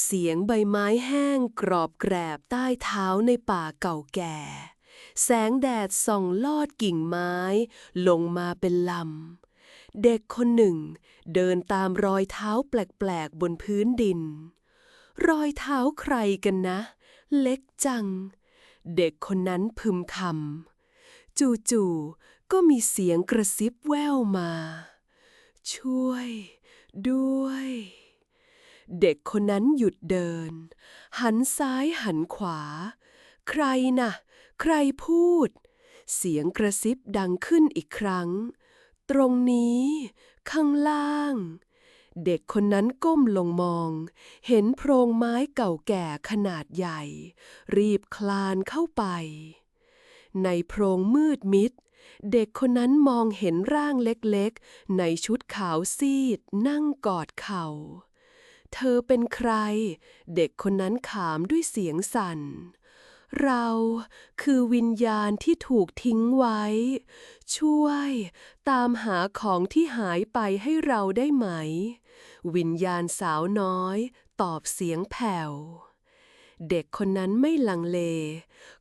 เสียงใบไม้แห้งกรอบแกรบใต้เท้าในป่าเก่าแก่ แสงแดดส่องลอดกิ่งไม้ ลงมาเป็นลำ เด็กคนหนึ่ง เดินตามรอยเท้าแปลกๆบนพื้นดิน รอยเท้าใครกันนะ เล็กจัง เด็กคนนั้นพึมคำจู่ๆก็มีเสียงกระซิบแว่วมา ช่วย ด้วย เด็กคนนั้นหยุดเดิน หันซ้ายหันขวา ใครน่ะ ใครพูด เสียงกระซิบดังขึ้นอีกครั้ง ตรงนี้ ข้างล่าง เด็กคนนั้นก้มลงมอง เห็นโพรงไม้เก่าแก่ขนาดใหญ่ รีบคลานเข้าไป ในโพรงมืดมิดเด็กคนนั้นมองเห็นร่างเล็กๆ ในชุดขาวซีดนั่งกอดเข่า เธอเป็นใคร เด็กคนนั้นถามด้วยเสียงสั่น เราคือวิญญาณที่ถูกทิ้งไว้ ช่วยตามหาของที่หายไปให้เราได้ไหม วิญญาณสาวน้อย ตอบเสียงแผ่วเด็กคนนั้นไม่ลังเล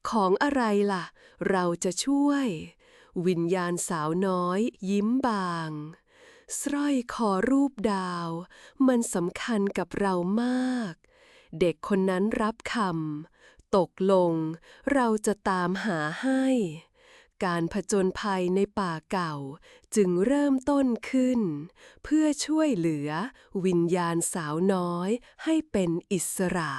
ของอะไรล่ะ เราจะช่วย วิญญาณสาวน้อยยิ้มบาง สร้อยคอรูปดาว มันสำคัญกับเรามาก เด็กคนนั้นรับคำตกลง เราจะตามหาให้ การผจญภัยในป่าเก่าจึงเริ่มต้นขึ้น เพื่อช่วยเหลือวิญญาณสาวน้อยให้เป็นอิสระ